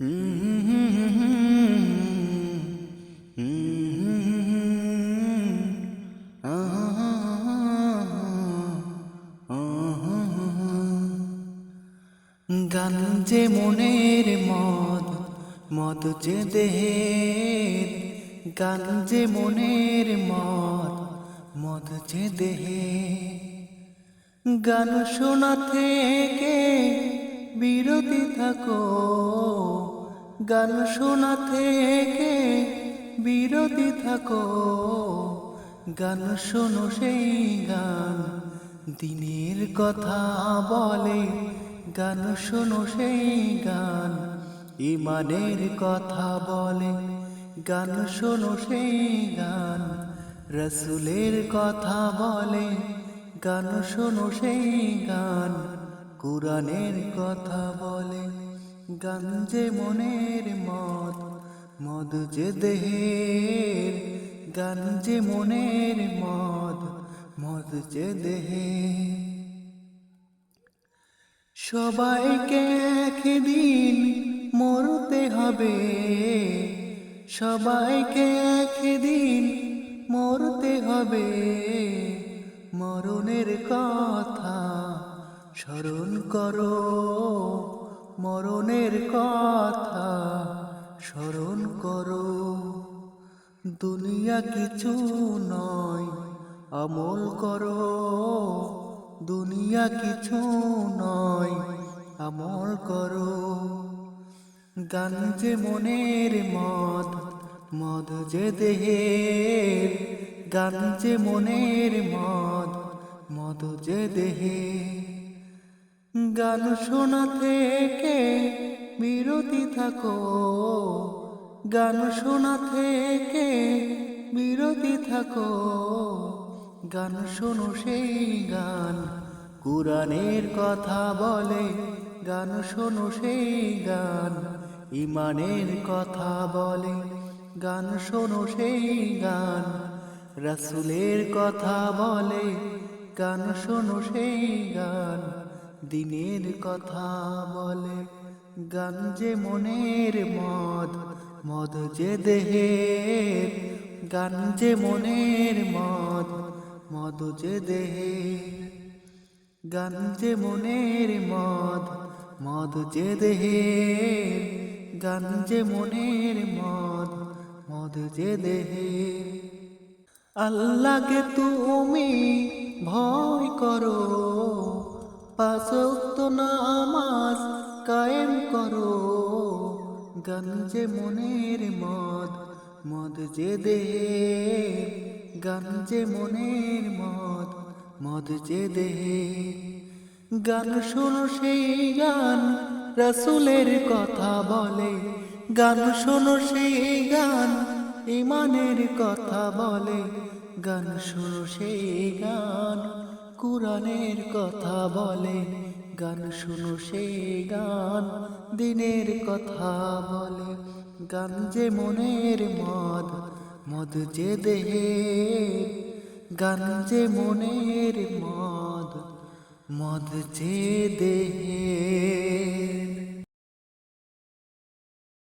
গান যে মনের মদ মদ যে দেহের, গান যে মনের মদ মদ যে দেহে গান শোনা থেকে বিরতি থাকো। গান শোনা থেকে বিরতি থাকো। গান শোনো সেই গান, দিনের কথা বলে। গান শোনো সেই গান, ইমানের কথা বলে। গান শোনো সেই গান, রসুলের কথা বলে। গান শোনো সেই গান, কোরআনের কথা বলে। গান মনের মদ মদ যে দেহের। গান মনের মদ মদ যে দেহের। সবাইকে একদিন মরতে হবে। সবাইকে একদিন মরতে হবে। মরণের কথা স্মরণ করো। মরণের কথা স্মরণ করো। দুনিয়া কিছু নয়, আমল করো। দুনিয়া কিছু নয়, আমল করো। গান যে মনের মদ মদ যে দেহের। গান যে মনের মদ মদ যে দেহে গান শোনা থেকে বিরতি থাকো। গান শোনা থেকে বিরতি থাকো। গান শোনো সেই গান, কোরআনের কথা বলে। গান শোনো সেই গান ইমানের কথা বলে। গান শোনো সেই গান, রাসুলের কথা বলে। গান শোনো সেই গান দিনের কথা বলে, গান যে মনের মদ মদ যে দেহের, গান যে মনের মদ মদ যে দেহে গান যে মনের মদ মদ যে দেহে গান যে মনের মদ মদ যে দেহে আল্লাহকে তুমি ভয় করো। পাঁচক্ত নামাজ কায়েম করো। গান মনের মদ মদ যে দেহে। গান মনের মদ মদ যে দেহে। গান শোনো সেই গান, রসুলের কথা বলে। গান শোনো সেই গান ইমানের কথা বলে। গান শোনো সেই গান কোরআনের কথা বলে, গান শুনো সে গান, দিনের কথা বলে। গান যে মনের মদ মদ যে দেহে। গান যে মনের মদ মদ যে দেহে।